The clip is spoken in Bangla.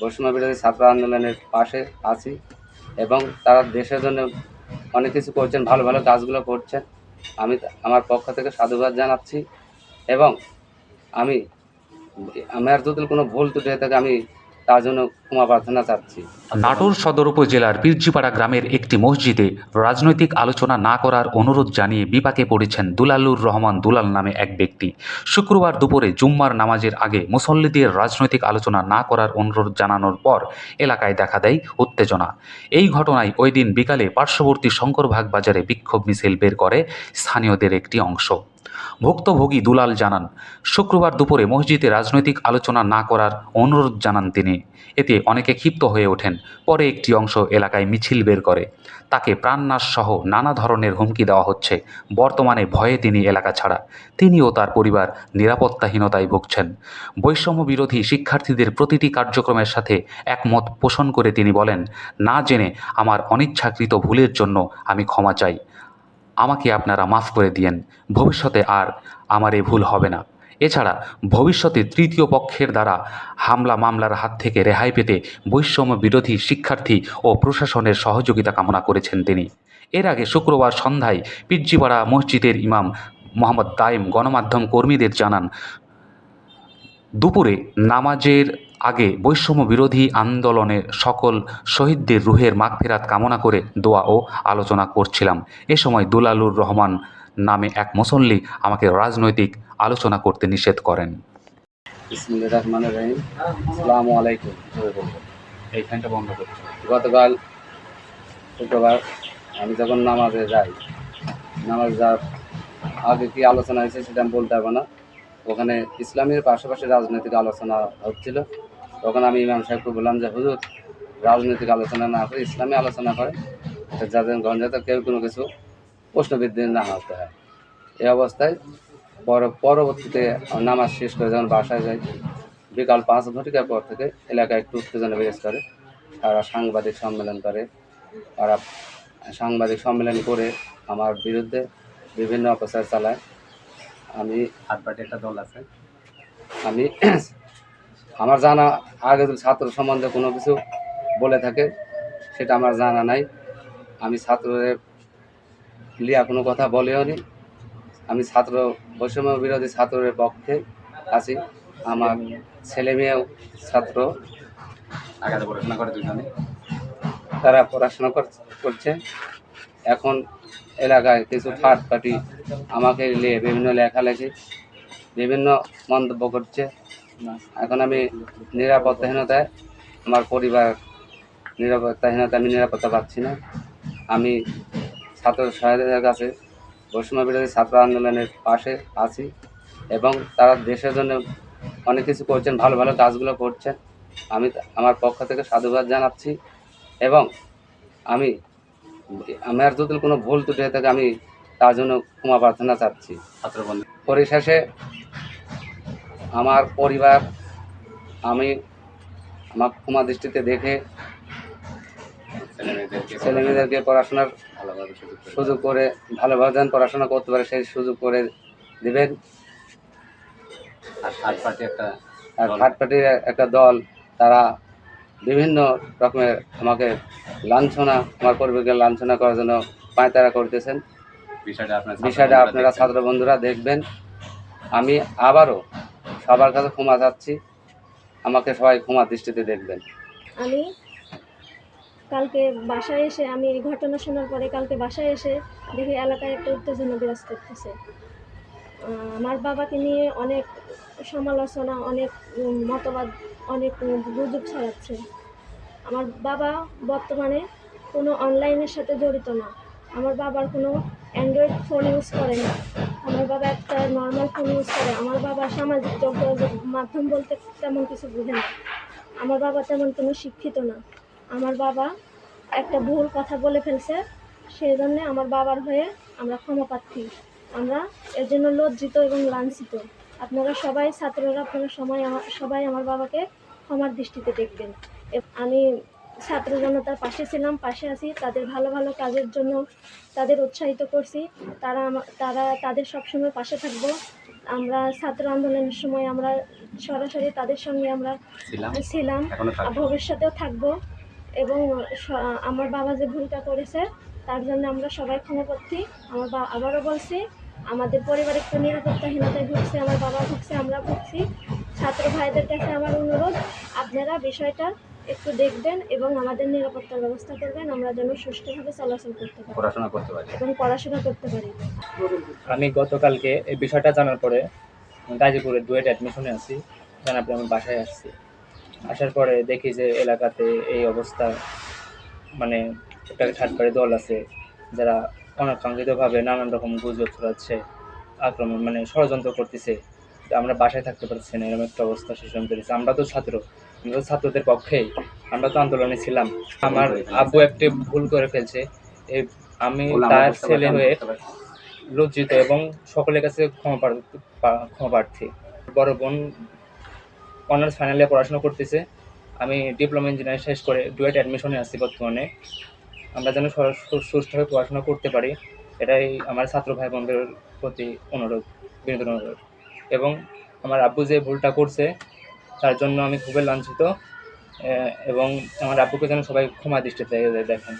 বৈষম্য বিরোধী ছাত্র আন্দোলনের পাশে আছি এবং তারা দেশের জন্য অনেক কিছু করছেন, ভালো ভালো কাজগুলো করছেন। আমি আমার পক্ষ থেকে সাধুবাদ জানাচ্ছি এবং আমি, আমার যদি কোনো ভুল ত্রুটি হয়ে থাকে আমি তার জন্য ক্ষমা প্রার্থনা চাচ্ছি। নাটোর সদর উপজেলার পীরজিপাড়া গ্রামের একটি মসজিদে রাজনৈতিক আলোচনা না করার অনুরোধ জানিয়ে বিপাকে পড়েছেন দুলালুর রহমান দুলাল নামে এক ব্যক্তি। শুক্রবার দুপুরে জুম্মার নামাজের আগে মুসল্লিদের রাজনৈতিক আলোচনা না করার অনুরোধ জানানোর পর এলাকায় দেখা দেয় উত্তেজনা। এই ঘটনায় ওই দিন বিকালে পার্শ্ববর্তী শঙ্করভাগ বাজারে বিক্ষোভ মিছিল বের করে স্থানীয়দের একটি অংশ। ভুক্তভোগী দুলাল জানান, শুক্রবার দুপুরে মসজিদে রাজনৈতিক আলোচনা না করার অনুরোধ জানান তিনি। এতে অনেকে ক্ষিপ্ত হয়ে ওঠেন। পরে একটি অংশ এলাকায় মিছিল বের করে। তাকে প্রাণনাশ সহ নানা ধরনের হুমকি দেওয়া হচ্ছে। বর্তমানে ভয়ে তিনি এলাকা ছাড়া। তিনি ও তার পরিবার নিরাপত্তাহীনতায় ভুগছেন। বৈষম্য বিরোধী শিক্ষার্থীদের প্রতিটি কার্যক্রমের সাথে একমত পোষণ করে তিনি বলেন, না জেনে আমার অনিচ্ছাকৃত ভুলের জন্য আমি ক্ষমা চাই। আমাকে আপনারা মাফ করে দিয়েন। ভবিষ্যতে আর আমার এ ভুল হবে না। এছাড়া ভবিষ্যতে তৃতীয় পক্ষের দ্বারা হামলা মামলার হাত থেকে রেহাই পেতে বৈষম্য বিরোধী শিক্ষার্থী ও প্রশাসনের সহযোগিতা কামনা করেছেন তিনি। এর আগে শুক্রবার সন্ধ্যায় পিজ্জিপাড়া মসজিদের ইমাম মোহাম্মদ দাইম গণমাধ্যম কর্মীদের জানান, দুপুরে নামাজের আগে বৈষম্য বিরোধী আন্দোলনের সকল শহীদদের রুহের মাগফেরাত কামনা করে দোয়া ও আলোচনা করছিলাম। এ সময় দুলালুর রহমান নামে এক মুসল্লি আমাকে রাজনৈতিক আলোচনা করতে নিষেধ করেন। এইখানটা বন্ধ করতে গতকাল শুক্রবার আমি যখন নামাজে যাই নামাজ যাওয়ার আগে কি আলোচনা হয়েছে সেটা আমি বলতে পারব না। ওখানে ইসলামের পাশাপাশি রাজনৈতিক আলোচনা হচ্ছিল। তখন আমি ইমাম সাহেবকে বললাম যে হুজুর রাজনৈতিক আলোচনা না করে ইসলামী আলোচনা করে। যাদের গঞ্জাতে কেউ কোনো কিছু প্রশ্নবিদ্ধি না হতে হয়। এই অবস্থায় পর পরবর্তীতে নামাজ শেষ করে যখন বাসায় যাই বিকাল পাঁচ ঘটিকার পর থেকে এলাকায় একটু উত্তেজনা বিরাজ করে। তারা সাংবাদিক সম্মেলন করে। তারা সাংবাদিক সম্মেলন করে আমার বিরুদ্ধে বিভিন্ন অপচার চালায়। আমি হাটবাটি একটা দল আছে। আমি আমার জানা আগে যদি ছাত্র সম্বন্ধে কোনো কিছু বলে থাকে সেটা আমার জানা নাই। আমি ছাত্রের লিয়া কোনো কথা বলেও নি। আমি ছাত্র বৈষম্য বিরোধী ছাত্রের পক্ষে আছি। আমার ছেলে মেয়েও ছাত্র। পড়াশোনা করে দুজনে? তারা পড়াশোনা কর- করছে। এখন এলাকায় কিছু থার্ড পার্টি আমাকে নিয়ে বিভিন্ন লেখালেখি বিভিন্ন মন্তব্য করছে। এখন আমি নিরাপত্তাহীনতায় আমার পরিবার নিরাপত্তাহীনতা আমি নিরাপত্তা পাচ্ছি না। আমি ছাত্র সহায়তার কাছে বৈষম্য বিরোধী ছাত্র আন্দোলনের পাশে আছি এবং তারা দেশের জন্য অনেক কিছু করছেন ভালো ভালো কাজগুলো করছেন। আমি আমার পক্ষ থেকে সাধুবাদ জানাচ্ছি এবং আমি আমার যদি কোনো ভুল ত্রুটি হয়ে থাকে আমি তার জন্য ক্ষমা প্রার্থনা চাচ্ছি। পরিশেষে আমার পরিবার আমি আমার ক্ষমা দৃষ্টিতে দেখে ছেলে মেয়েদেরকে পড়াশোনার ভালোভাবে সুযোগ করে ভালোভাবে যেন পড়াশোনা করতে পারে সেই সুযোগ করে দিবেন। আর থার্ড পার্টি একটা আর দল। থার্ড পার্টির একটা দল তারা বিভিন্ন রকমের আমাকে লাঞ্ছনা আমার পরিবারকে লাঞ্ছনা করার জন্য পায়তারা করতেছেন। বিষয়টা আপনারা ছাত্র বন্ধুরা দেখবেন। আমি আবারও সবার কাছে ক্ষমা চাচ্ছি। আমাকে সবাই ক্ষমা দৃষ্টিতে দেখবেন। আমি কালকে বাসায় এসে, আমি এই ঘটনা শোনার পরে কালকে বাসায় এসে দেখি এলাকায় একটা উত্তেজনা বিরাজ করতেছে। আমার বাবাকে নিয়ে অনেক সমালোচনা, অনেক মতবাদ, অনেক গুজব ছড়াচ্ছে। আমার বাবা বর্তমানে কোনো অনলাইনের সাথে জড়িত না। আমার বাবার কোনো অ্যান্ড্রয়েড ফোন ইউজ করে না। আমার বাবা একটা নর্মাল ফোন ইউজ করে। আমার বাবা সামাজিক যোগাযোগ মাধ্যম বলতে তেমন কিছু বুঝে না। আমার বাবা তেমন কোনো শিক্ষিত না। আমার বাবা একটা ভুল কথা বলে ফেলছে সেই জন্যে আমার বাবার হয়ে আমরা ক্ষমা প্রার্থী। আমরা এর জন্য লজ্জিত এবং লাঞ্ছিত। আপনারা সবাই ছাত্ররা, আপনারা সময় আমার, সবাই আমার বাবাকে ক্ষমার দৃষ্টিতে দেখবেন। আমি ছাত্র জনতার পাশে ছিলাম পাশে আছি তাদের ভালো ভালো কাজের জন্য তাদের উৎসাহিত করছি। তারা তারা তাদের সবসময় পাশে থাকব। আমরা ছাত্র আন্দোলনের সময় আমরা সরাসরি তাদের সঙ্গে আমরা ছিলাম ভবিষ্যতেও থাকব এবং আমার বাবা যে ভুলটা করেছে তার জন্য আমরা সবাই ক্ষমাপ্রার্থী আমার বা আবারও বলছি আমাদের পরিবার একটু নিরাপত্তাহীনতায় ভুগছে আমার বাবা ভুগছে আমরা ভুগছি। ছাত্র ভাইদের কাছে আমার অনুরোধ আপনারা বিষয়টা একটু দেখবেন এবং আমাদের নিরাপত্তার ব্যবস্থা করবেন আমরা যেন সুষ্ঠুভাবে চলাচল করতে পারি পড়াশোনা করতে পারি। এবং পড়াশোনা করতে পারি। আমি গতকালকে এই বিষয়টা জানার পরে গাজীপুরে ডুয়েট অ্যাডমিশনে আছি জানার পরে আমি বাসায় আসছি। আসার পরে দেখি যে এলাকাতে এই অবস্থা মানে একটা ঠাটপাড়ি দল আছে যারা অনাকাঙ্ক্ষিতভাবে নানান রকম গুজব ছড়াচ্ছে আক্রমণ মানে ষড়যন্ত্র করতেছে। আমরা বাসায় থাকতে পারছি না এরকম একটা অবস্থা সৃষ্টি করেছে। আমরা তো ছাত্র আমরা তো ছাত্রদের পক্ষেই আমরা তো আন্দোলনে ছিলাম। আমার আব্বু একটি ভুল করে ফেলছে। আমি তার ছেলে হয়ে লজ্জিত এবং সকলের কাছে ক্ষমা ক্ষমা প্রার্থী। বড় বোন অনার্স ফাইনালে পড়াশোনা করতেছে। আমি ডিপ্লোমা ইঞ্জিনিয়ারিং শেষ করে ডুয়েট অ্যাডমিশনে আসছি বর্তমানে। আমরা যেন সু- সু- পড়াশোনা করতে পারি এটাই আমার ছাত্র ভাই বোনদের প্রতি অনুরোধ বিনোদন অনুরোধ। এবং আমার আব্বু যে ভুলটা করছে, তার জন্য আমি খুবই লাঞ্ছিত এবং আমার আব্বুকে যেন সবাই ক্ষমা দৃষ্টিতে দেখেন।